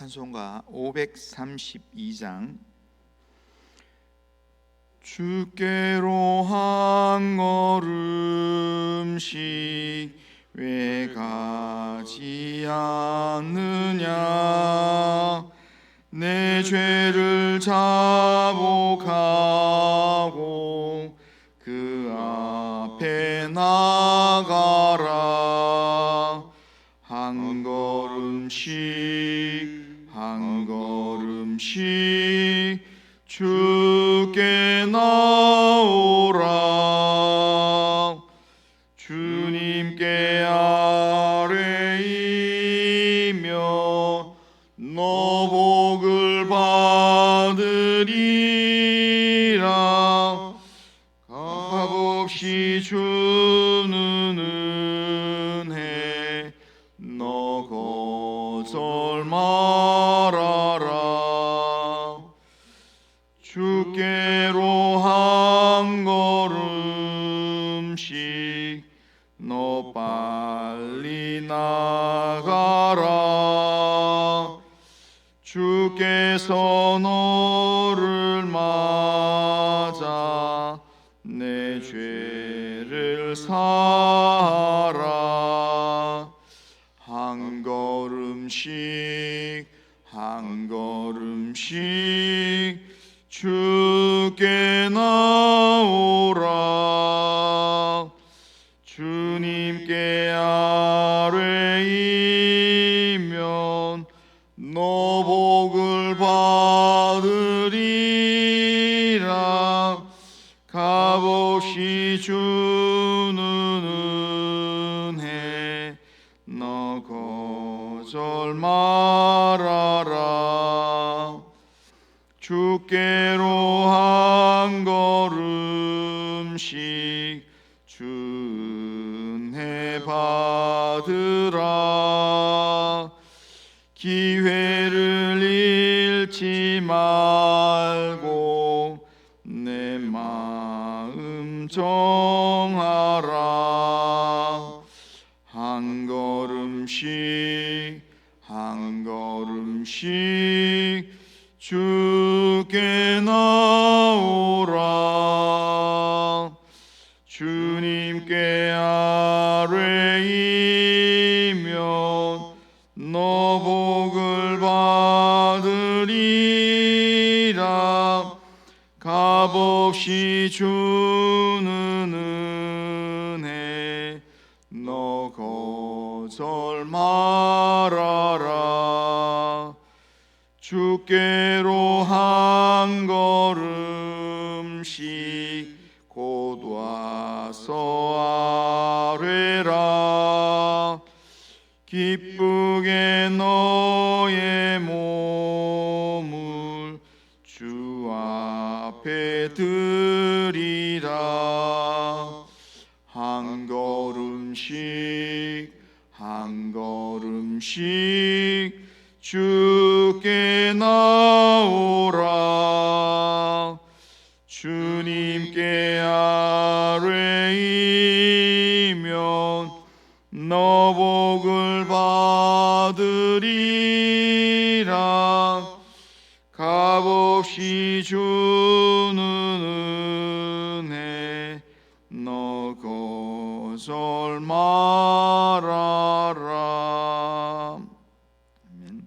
찬송가 532장. 주께로 한 걸음씩 왜 가지 않느냐? 내 죄를 자복하고 그 앞에 나가라. 한 걸음씩 한 걸음씩 주께 나오라. 주님께 아뢰이며 너 복을 받으리라. 값없이 주 너를 맞아 내 죄를 사하라. 한 걸음씩 한 걸음씩 주 말고 내 마음 정하라. 한 걸음씩 한 걸음씩 주께 나오라 없이 주는 은혜 너 거절 말아라. 주께로 한 걸음씩 곧 와서 아뢰라. 기쁘게 너의 음씩 주께 나오라. 주님께 아뢰이면 너 복을 받으리라. 값없이 주는 은혜 너 거절 말아라 아멘.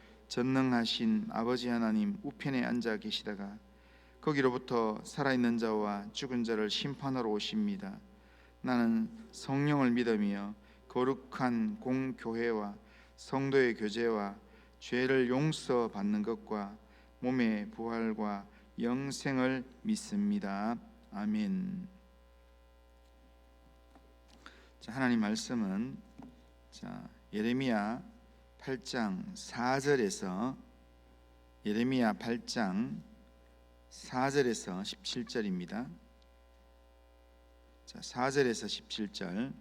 전능하신 아버지 하나님 우편에 앉아 계시다가 거기로부터 살아있는 자와 죽은 자를 심판하러 오십니다. 나는 성령을 믿으며 거룩한 공교회와 성도의 교제와 죄를 용서받는 것과 몸의 부활과 영생을 믿습니다. 아멘. 자, 하나님 말씀은 자, 예레미야 8장 4절에서 예레미야 8장 4절에서 17절입니다. 자, 4절에서 17절.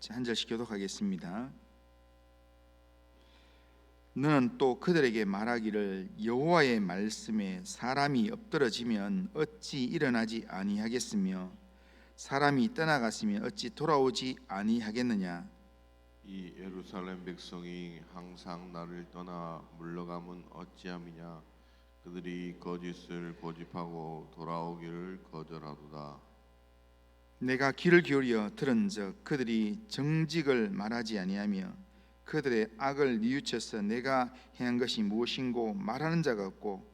자, 한 절씩 교독하겠습니다. 너는 또 그들에게 말하기를 여호와의 말씀에 사람이 엎드러지면 어찌 일어나지 아니하겠으며 사람이 떠나갔으면 어찌 돌아오지 아니하겠느냐 이 예루살렘 백성이 항상 나를 떠나 물러가면 어찌함이냐? 그들이 거짓을 고집하고 돌아오기를 거절하도다. 내가 귀를 기울여 들은즉 그들이 정직을 말하지 아니하며 그들의 악을 뉘우쳐서 내가 행한 것이 무엇인고 말하는 자가 없고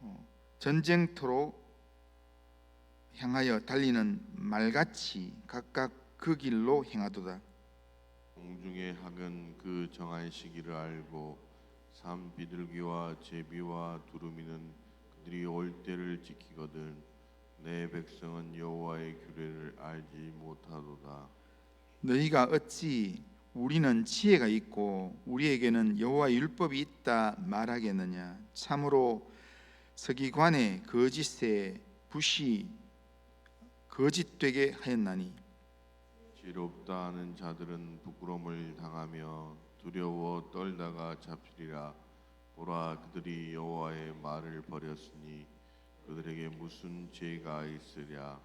어, 전쟁터로 향하여 달리는 말같이 각각 그 길로 행하도다 공중의 학은 그 정한 시기를 알고 산 비둘기와 제비와 두루미는 그들이 올 때를 지키거든 내 백성은 여호와의 규례를 알지 못하도다. 너희가 어찌 우리는 지혜가 있고 우리에게는 여호와의 율법이 있다 말하겠느냐? 참으로 서기관의 거짓에 붓이 거짓되게 하였나니 지롭다 하는 자들은 부끄러움을 당하며 두려워 떨다가 잡히리라. 보라 그들이 여호와의 말을 버렸으니 그들에게 무슨 죄가 있으랴?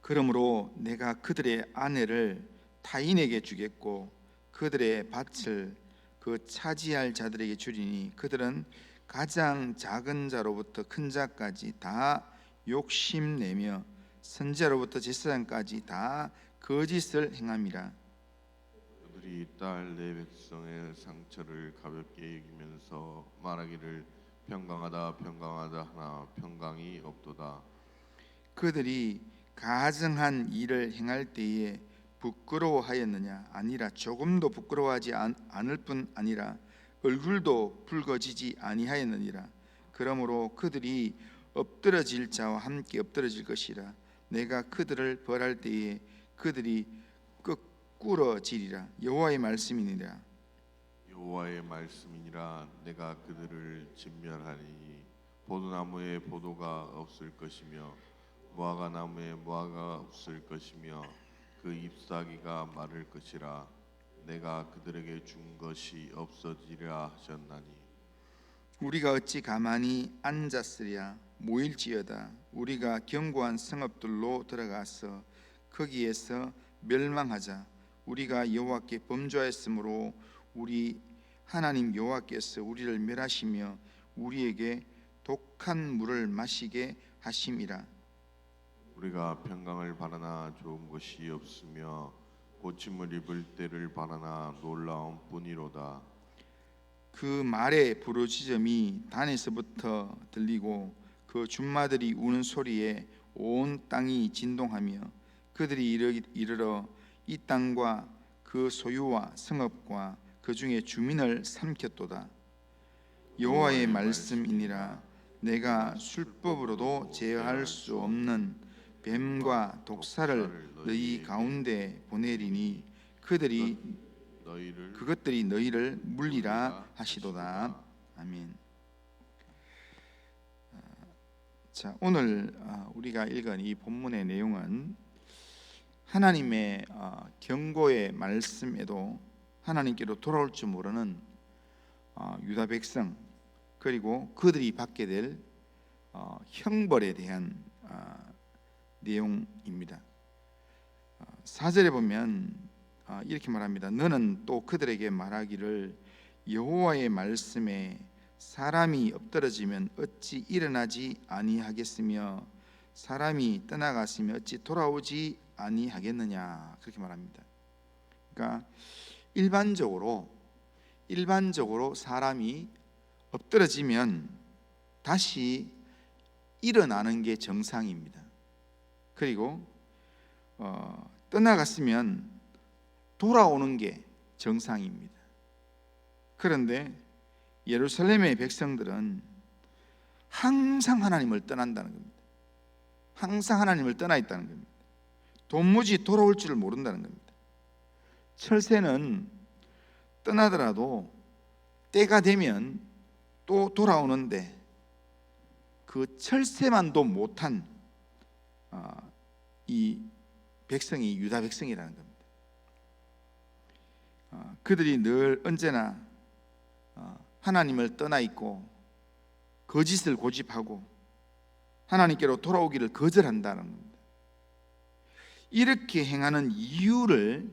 그러므로 내가 그들의 아내를 타인에게 주겠고 그들의 밭을 그 차지할 자들에게 주리니 그들은 가장 작은 자로부터 큰 자까지 다 욕심내며 선지자로부터 제사장까지 다 거짓을 행함이라. 그들이 딸 내 백성의 상처를 가볍게 여기면서 말하기를 평강하다 평강하다 하나 평강이 없도다. 그들이 가증한 일을 행할 때에 부끄러워하였느냐? 아니라 조금도 부끄러워하지 않, 않을 뿐 아니라 얼굴도 붉어지지 아니하였느니라. 그러므로 그들이 엎드러질 자와 함께 엎드러질 것이라. 내가 그들을 벌할 때에 그들이 거꾸러지리라. 여호와의 말씀이니라. 여호와의 말씀이니라. 내가 그들을 진멸하리니 포도나무에 포도가 없을 것이며 무화과 나무에 무화과가 없을 것이며 그 잎사귀가 마를 것이라. 내가 그들에게 준 것이 없어지리라 하셨나니. 우리가 어찌 가만히 앉았으랴? 모일지어다. 우리가 견고한 성읍들로 들어가서 거기에서 멸망하자 우리가 여호와께 범죄하였으므로 우리 하나님 여호와께서 우리를 멸하시며 우리에게 독한 물을 마시게 하심이라. 우리가 평강을 바라나 좋은 것이 없으며 고침을 입을 때를 바라나 놀라운 뿐이로다. 그 말의 부르짖음이 단에서부터 들리고 그 준마들이 우는 소리에 온 땅이 진동하며 그들이 이르- 이르러 이 땅과 그 소유와 성읍과 그 중에 주민을 삼켰도다 여호와의 말씀이니라 내가 술법으로도 제어할 수 없는 뱀과 독사를 너희 가운데 보내리니 그들이 그것들이 너희를 물리라 하시도다. 아멘. 아, 자 오늘 아, 우리가 읽은 이 본문의 내용은 하나님의 아, 경고의 말씀에도 하나님께로 돌아올 줄 모르는 아, 유다 백성 그리고 그들이 받게 될 어, 형벌에 대한 아, 내용입니다. 아, 사절에 보면 아, 이렇게 말합니다. 너는 또 그들에게 말하기를 여호와의 말씀에 사람이 엎드러지면 어찌 일어나지 아니하겠으며 사람이 떠나갔으면 어찌 돌아오지 아니하겠느냐 그렇게 말합니다. 그러니까 일반적으로 일반적으로 사람이 엎드러지면 다시 일어나는 게 정상입니다. 그리고 어, 떠나갔으면 돌아오는 게 정상입니다. 그런데 예루살렘의 백성들은 항상 하나님을 떠난다는 겁니다. 항상 하나님을 떠나 있다는 겁니다. 도무지 돌아올 줄을 모른다는 겁니다. 철새는 떠나더라도 때가 되면 또 돌아오는데 그 철새만도 못한 아, 이 백성이 유다 백성이라는 겁니다. 아, 그들이 늘 언제나 어, 하나님을 떠나 있고 거짓을 고집하고 하나님께로 돌아오기를 거절한다는 겁니다. 이렇게 행하는 이유를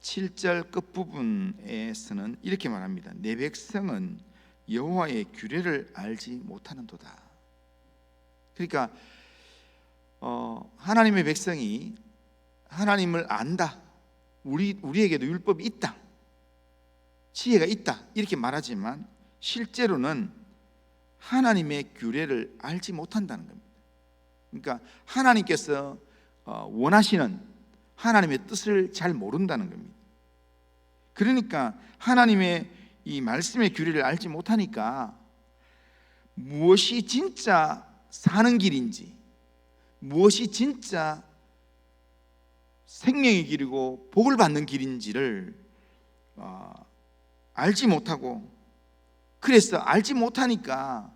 7절 끝부분에서는 이렇게 말합니다. 내 백성은 여호와의 규례를 알지 못하는도다. 그러니까 어, 하나님의 백성이 하나님을 안다. 우리 우리에게도 율법이 있다. 지혜가 있다. 이렇게 말하지만 실제로는 하나님의 규례를 알지 못한다는 겁니다. 그러니까 하나님께서 어, 원하시는 하나님의 뜻을 잘 모른다는 겁니다. 그러니까 하나님의 이 말씀의 규례를 알지 못하니까 무엇이 진짜 사는 길인지, 무엇이 진짜 생명의 길이고 복을 받는 길인지를 어, 알지 못하고 그래서 알지 못하니까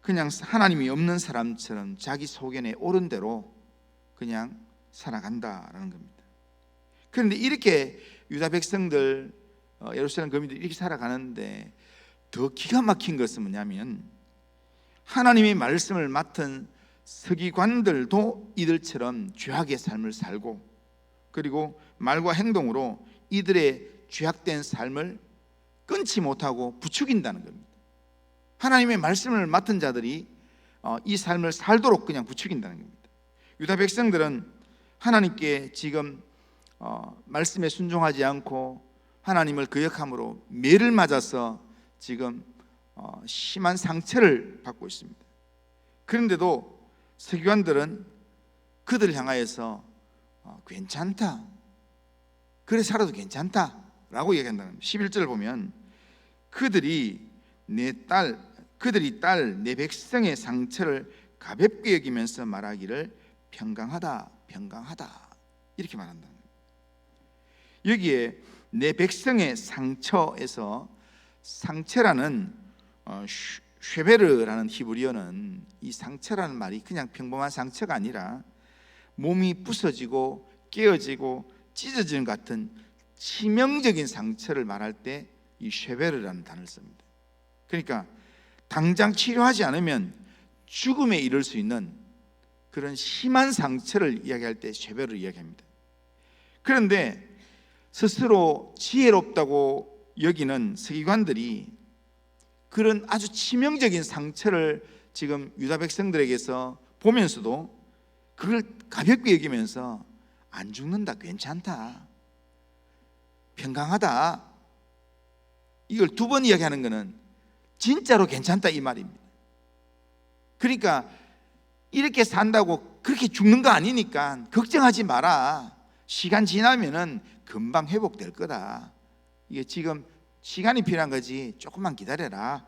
그냥 하나님이 없는 사람처럼 자기 소견에 옳은 대로 그냥 살아간다라는 겁니다. 그런데 이렇게 유다 백성들 어, 예루살렘 거민들 이렇게 살아가는데 더 기가 막힌 것은 뭐냐면 하나님의 말씀을 맡은 서기관들도 이들처럼 죄악의 삶을 살고 그리고 말과 행동으로 이들의 죄악된 삶을 끊지 못하고 부추긴다는 겁니다. 하나님의 말씀을 맡은 자들이 어, 이 삶을 살도록 그냥 부추긴다는 겁니다. 유다 백성들은 하나님께 지금 어, 말씀에 순종하지 않고 하나님을 거역함으로 매를 맞아서 지금 어, 심한 상처를 받고 있습니다. 그런데도 서기관들은 그들을 향하여서 어, 괜찮다. 그래 살아도 괜찮다 라고 얘기한다는 겁니다. 11절을 보면 그들이 내 딸, 그들이 딸 내 백성의 상처를 가볍게 여기면서 말하기를 평강하다, 평강하다 이렇게 말한다. 여기에 내 백성의 상처에서 상처라는 어, 슈- 쉐베르라는 히브리어는 이 상처라는 말이 그냥 평범한 상처가 아니라 몸이 부서지고 깨어지고 찢어지는 것 같은 치명적인 상처를 말할 때 이 쉐베르라는 단어를 씁니다. 그러니까 당장 치료하지 않으면 죽음에 이를 수 있는 그런 심한 상처를 이야기할 때 쉐베르를 이야기합니다. 그런데 스스로 지혜롭다고 여기는 서기관들이 그런 아주 치명적인 상처를 지금 유다 백성들에게서 보면서도 그걸 가볍게 여기면서 안 죽는다, 괜찮다, 평강하다. 이걸 두 번 이야기하는 것은 진짜로 괜찮다 이 말입니다. 그러니까 이렇게 산다고 그렇게 죽는 거 아니니까 걱정하지 마라. 시간 지나면은 금방 회복될 거다. 이게 지금 시간이 필요한 거지. 조금만 기다려라.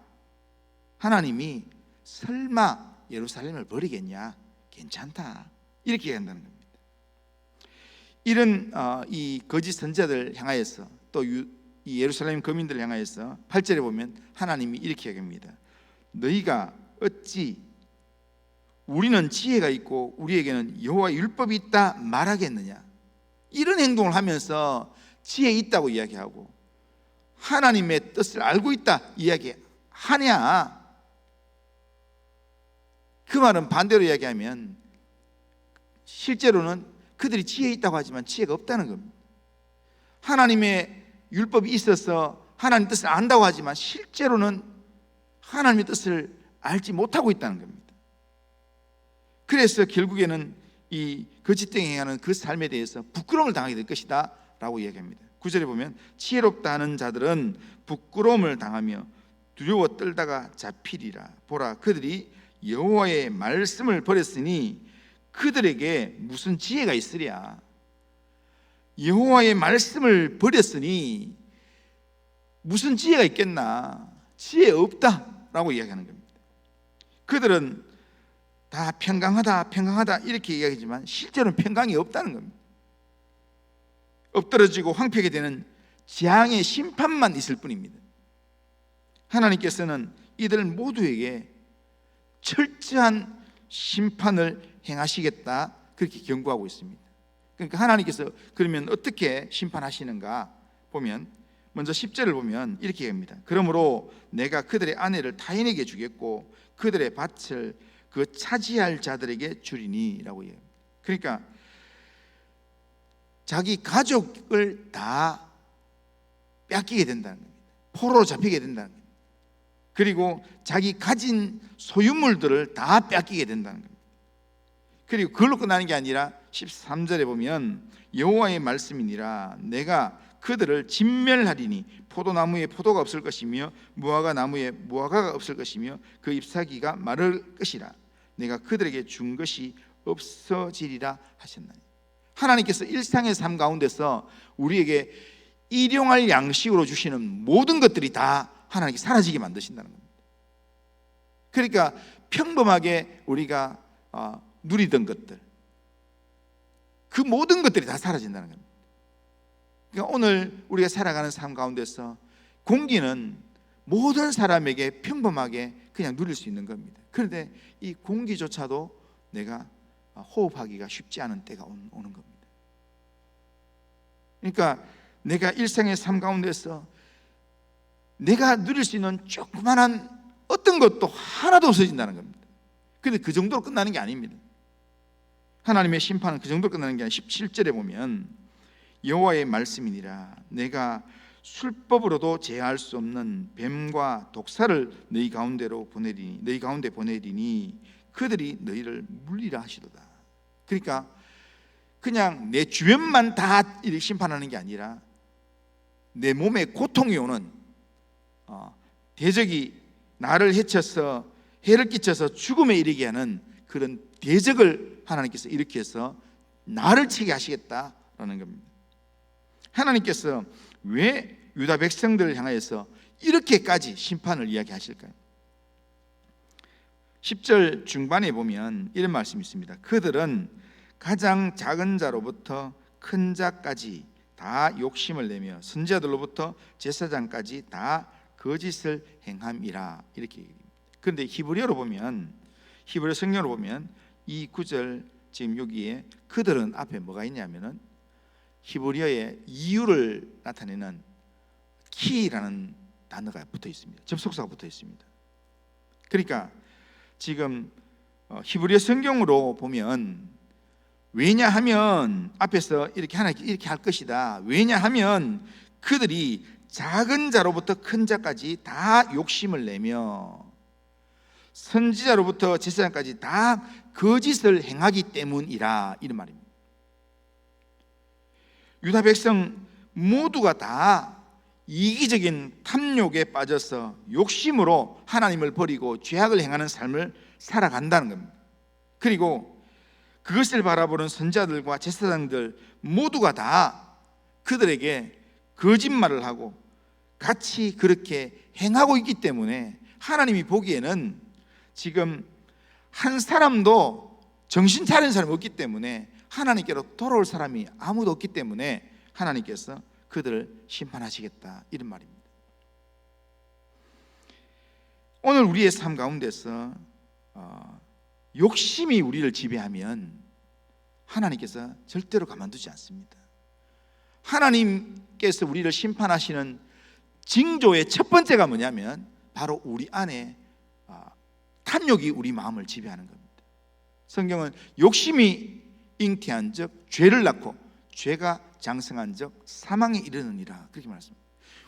하나님이 설마 예루살렘을 버리겠냐? 괜찮다. 이렇게 얘기한다는 겁니다. 이런 어, 이 거짓 선자들 향하여서 또이 예루살렘 거민들을 향하여서 8절에 보면 하나님이 이렇게 얘기합니다. 너희가 어찌 우리는 지혜가 있고 우리에게는 여호와 율법이 있다 말하겠느냐? 이런 행동을 하면서 지혜 있다고 이야기하고 하나님의 뜻을 알고 있다 이야기하냐? 그 말은 반대로 이야기하면 실제로는 그들이 지혜 있다고 하지만 지혜가 없다는 겁니다. 하나님의 율법이 있어서 하나님 뜻을 안다고 하지만 실제로는 하나님의 뜻을 알지 못하고 있다는 겁니다. 그래서 결국에는 이 거짓되게 행하는 그 삶에 대해서 부끄러움을 당하게 될 것이다 라고 이야기합니다. 구절에 보면 지혜롭다 하는 자들은 부끄러움을 당하며 두려워 떨다가 잡히리라 보라 그들이 여호와의 말씀을 버렸으니 그들에게 무슨 지혜가 있으랴 여호와의 말씀을 버렸으니 무슨 지혜가 있겠나 지혜 없다라고 이야기하는 겁니다. 그들은 다 평강하다 평강하다 이렇게 이야기하지만 실제로는 평강이 없다는 겁니다. 엎드러지고 황폐하게 되는 재앙의 심판만 있을 뿐입니다. 하나님께서는 이들 모두에게 철저한 심판을 행하시겠다 그렇게 경고하고 있습니다. 그러니까 하나님께서 그러면 어떻게 심판하시는가 보면 먼저 10절을 보면 이렇게 합니다. 그러므로 내가 그들의 아내를 타인에게 주겠고 그들의 밭을 그 차지할 자들에게 주리니라고 해요. 그러니까 자기 가족을 다 뺏기게 된다는 겁니다. 포로로 잡히게 된다는 겁니다. 그리고 자기 가진 소유물들을 다 뺏기게 된다는 겁니다. 그리고 그걸로 끝나는 게 아니라 13절에 보면 여호와의 말씀이니라 내가 그들을 진멸하리니 포도나무에 포도가 없을 것이며 무화과 나무에 무화과가 없을 것이며 그 잎사귀가 마를 것이라 내가 그들에게 준 것이 없어지리라 하셨나니 하나님께서 일상의 삶 가운데서 우리에게 일용할 양식으로 주시는 모든 것들이 다 하나님께 사라지게 만드신다는 겁니다. 그러니까 평범하게 우리가 어, 누리던 것들 그 모든 것들이 다 사라진다는 겁니다. 그러니까 오늘 우리가 살아가는 삶 가운데서 공기는 모든 사람에게 평범하게 그냥 누릴 수 있는 겁니다. 그런데 이 공기조차도 내가 호흡하기가 쉽지 않은 때가 온- 오는 겁니다. 그러니까 내가 일상의 삶 가운데서 내가 누릴 수 있는 조그만한 어떤 것도 하나도 없어진다는 겁니다. 근데 그 정도로 끝나는 게 아닙니다. 하나님의 심판은 그 정도로 끝나는 게 아니라 17절에 보면 여호와의 말씀이니라 내가 술법으로도 제할 수 없는 뱀과 독사를 너희 가운데로 보내리니 너희 가운데 보내리니 그들이 너희를 물리라 하시도다. 그러니까 그냥 내 주변만 다 심판하는 게 아니라 내 몸에 고통이 오는 어, 대적이 나를 해쳐서 해를 끼쳐서 죽음에 이르게 하는 그런 대적을 하나님께서 일으켜서 나를 치게 하시겠다라는 겁니다. 하나님께서 왜 유다 백성들을 향하여서 이렇게까지 심판을 이야기하실까요? 10절 중반에 보면 이런 말씀이 있습니다. 그들은 가장 작은 자로부터 큰 자까지 다 욕심을 내며 선지자들로부터 제사장까지 다 거짓을 행함이라 이렇게. 그런데 히브리어로 보면 히브리 성경으로 보면 이 구절 지금 여기에 그들은 앞에 뭐가 있냐면은 히브리어의 이유를 나타내는 키라는 단어가 붙어 있습니다. 접속사가 붙어 있습니다. 그러니까 지금 어, 히브리어 성경으로 보면 왜냐하면 앞에서 이렇게 하나 이렇게 할 것이다. 왜냐하면 그들이 작은 자로부터 큰 자까지 다 욕심을 내며 선지자로부터 제사장까지 다 거짓을 행하기 때문이라 이런 말입니다. 유다 백성 모두가 다 이기적인 탐욕에 빠져서 욕심으로 하나님을 버리고 죄악을 행하는 삶을 살아간다는 겁니다. 그리고 그것을 바라보는 선자들과 제사장들 모두가 다 그들에게 거짓말을 하고 같이 그렇게 행하고 있기 때문에 하나님이 보기에는 지금 한 사람도 정신 차린 사람이 없기 때문에 하나님께로 돌아올 사람이 아무도 없기 때문에 하나님께서 그들을 심판하시겠다 이런 말입니다. 오늘 우리의 삶 가운데서 어, 욕심이 우리를 지배하면 하나님께서 절대로 가만두지 않습니다. 하나님께서 우리를 심판하시는 징조의 첫 번째가 뭐냐면 바로 우리 안에 어, 탐욕이 우리 마음을 지배하는 겁니다. 성경은 욕심이 잉태한 적 죄를 낳고 죄가 장성한 적 사망에 이르느니라 그렇게 말했습니다.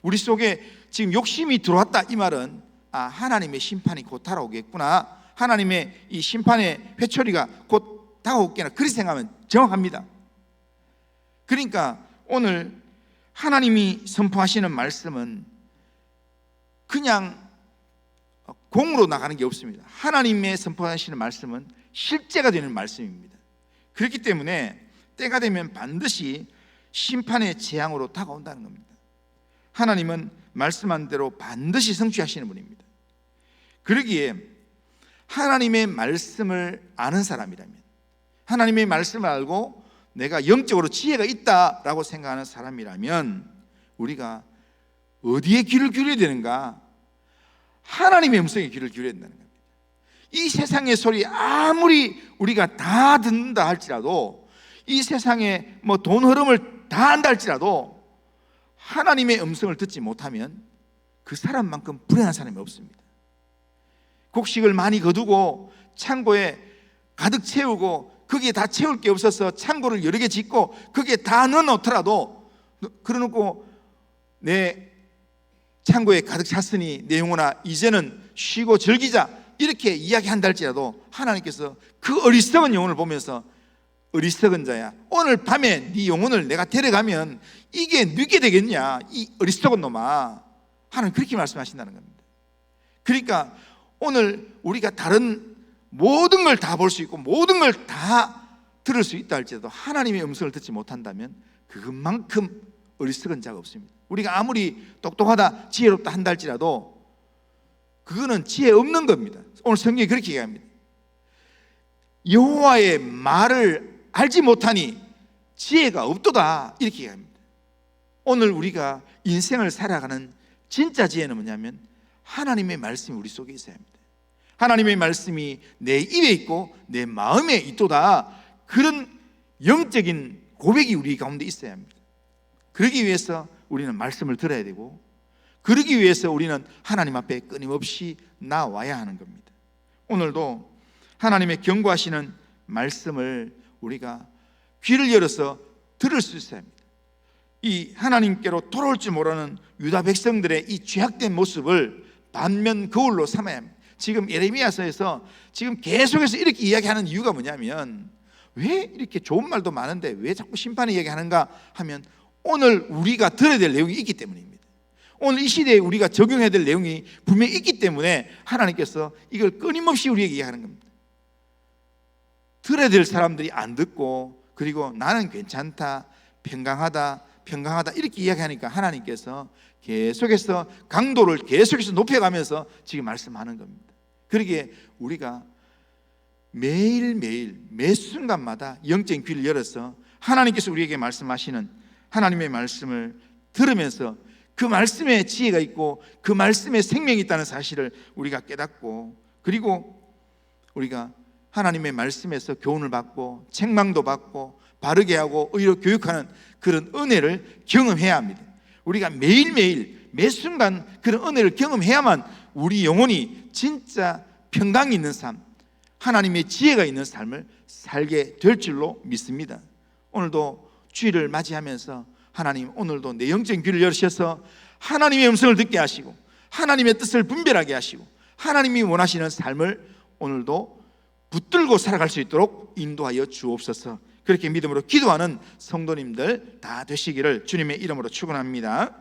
우리 속에 지금 욕심이 들어왔다 이 말은 아 하나님의 심판이 곧 다가오겠구나. 하나님의 이 심판의 회초리가 곧 다가오겠구나. 그렇게 생각하면 정확합니다. 그러니까 오늘 하나님이 선포하시는 말씀은 그냥 공으로 나가는 게 없습니다. 하나님의 선포하시는 말씀은 실제가 되는 말씀입니다. 그렇기 때문에 때가 되면 반드시 심판의 재앙으로 다가온다는 겁니다. 하나님은 말씀한 대로 반드시 성취하시는 분입니다. 그러기에 하나님의 말씀을 아는 사람이라면 하나님의 말씀을 알고 내가 영적으로 지혜가 있다라고 생각하는 사람이라면 우리가 어디에 귀를 기울여야 되는가? 하나님의 음성에 귀를 기울여야 된다는. 이 세상의 소리 아무리 우리가 다 듣는다 할지라도 이 세상에 뭐돈 흐름을 다 안다 할지라도 하나님의 음성을 듣지 못하면 그 사람만큼 불행한 사람이 없습니다. 곡식을 많이 거두고 창고에 가득 채우고 거기에 다 채울 게 없어서 창고를 여러 개 짓고 거기에 다 넣어놓더라도 그러놓고 내 창고에 가득 찼으니 내 영혼아 이제는 쉬고 즐기자 이렇게 이야기한다 할지라도 하나님께서 그 어리석은 영혼을 보면서 어리석은 자야 오늘 밤에 네 영혼을 내가 데려가면 이게 누게 되겠냐 이 어리석은 놈아. 하나님 그렇게 말씀하신다는 겁니다. 그러니까 오늘 우리가 다른 모든 걸 다 볼 수 있고 모든 걸 다 들을 수 있다 할지라도 하나님의 음성을 듣지 못한다면 그것만큼 어리석은 자가 없습니다. 우리가 아무리 똑똑하다 지혜롭다 한다 할지라도 그거는 지혜 없는 겁니다. 오늘 성경이 그렇게 얘기합니다. 여호와의 말을 알지 못하니 지혜가 없도다. 이렇게 얘기합니다. 오늘 우리가 인생을 살아가는 진짜 지혜는 뭐냐면 하나님의 말씀이 우리 속에 있어야 합니다. 하나님의 말씀이 내 입에 있고 내 마음에 있도다. 그런 영적인 고백이 우리 가운데 있어야 합니다. 그러기 위해서 우리는 말씀을 들어야 되고 그러기 위해서 우리는 하나님 앞에 끊임없이 나와야 하는 겁니다 오늘도 하나님의 경고하시는 말씀을 우리가 귀를 열어서 들을 수 있어야 합니다. 이 하나님께로 돌아올 줄 모르는 유다 백성들의 이 죄악된 모습을 반면 거울로 삼아야 합니다. 지금 예레미야서에서 지금 계속해서 이렇게 이야기하는 이유가 뭐냐면 왜 이렇게 좋은 말도 많은데 왜 자꾸 심판의 이야기하는가 하면 오늘 우리가 들어야 될 내용이 있기 때문입니다. 오늘 이 시대에 우리가 적용해야 될 내용이 분명히 있기 때문에 하나님께서 이걸 끊임없이 우리에게 이야기하는 겁니다. 들어야 될 사람들이 안 듣고 그리고 나는 괜찮다, 평강하다, 평강하다 이렇게 이야기하니까 하나님께서 계속해서 강도를 계속해서 높여가면서 지금 말씀하는 겁니다. 그러기에 우리가 매일매일 매 순간마다 영적인 귀를 열어서 하나님께서 우리에게 말씀하시는 하나님의 말씀을 들으면서 그 말씀에 지혜가 있고 그 말씀에 생명이 있다는 사실을 우리가 깨닫고 그리고 우리가 하나님의 말씀에서 교훈을 받고 책망도 받고 바르게 하고 의로 교육하는 그런 은혜를 경험해야 합니다. 우리가 매일매일 매 순간 그런 은혜를 경험해야만 우리 영혼이 진짜 평강이 있는 삶, 하나님의 지혜가 있는 삶을 살게 될 줄로 믿습니다. 오늘도 주일을 맞이하면서 하나님 오늘도 내 영적인 귀를 열으셔서 하나님의 음성을 듣게 하시고 하나님의 뜻을 분별하게 하시고 하나님이 원하시는 삶을 오늘도 붙들고 살아갈 수 있도록 인도하여 주옵소서. 그렇게 믿음으로 기도하는 성도님들 다 되시기를 주님의 이름으로 축원합니다.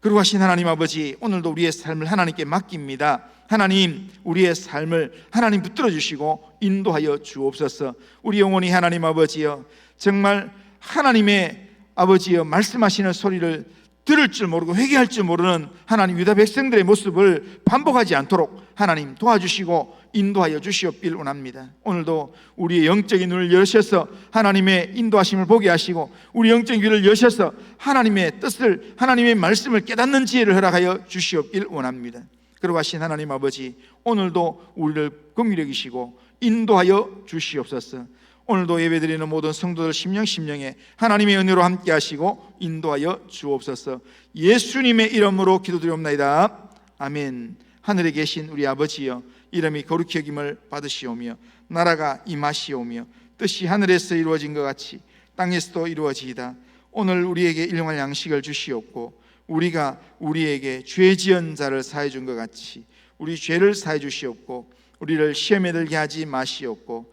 그리고 하신 하나님 아버지 오늘도 우리의 삶을 하나님께 맡깁니다. 하나님 우리의 삶을 하나님 붙들어 주시고 인도하여 주옵소서. 우리 영혼이 하나님 아버지여 정말 하나님의 아버지여 말씀하시는 소리를 들을 줄 모르고 회개할 줄 모르는 하나님 유다 백성들의 모습을 반복하지 않도록 하나님 도와주시고 인도하여 주시옵길 원합니다. 오늘도 우리의 영적인 눈을 여셔서 하나님의 인도하심을 보게 하시고 우리 영적인 귀를 여셔서 하나님의 뜻을 하나님의 말씀을 깨닫는 지혜를 허락하여 주시옵길 원합니다. 그러고 하신 하나님 아버지 오늘도 우리를 긍휼히 여기시고 인도하여 주시옵소서. 오늘도 예배드리는 모든 성도들 심령 심령에 하나님의 은혜로 함께 하시고 인도하여 주옵소서. 예수님의 이름으로 기도드리옵나이다. 아멘. 하늘에 계신 우리 아버지여 이름이 거룩히 여김을 받으시오며 나라가 임하시오며 뜻이 하늘에서 이루어진 것 같이 땅에서도 이루어지이다. 오늘 우리에게 일용할 양식을 주시옵고 우리가 우리에게 죄 지은 자를 사해 준 것 같이 우리 죄를 사해 주시옵고 우리를 시험에 들게 하지 마시옵고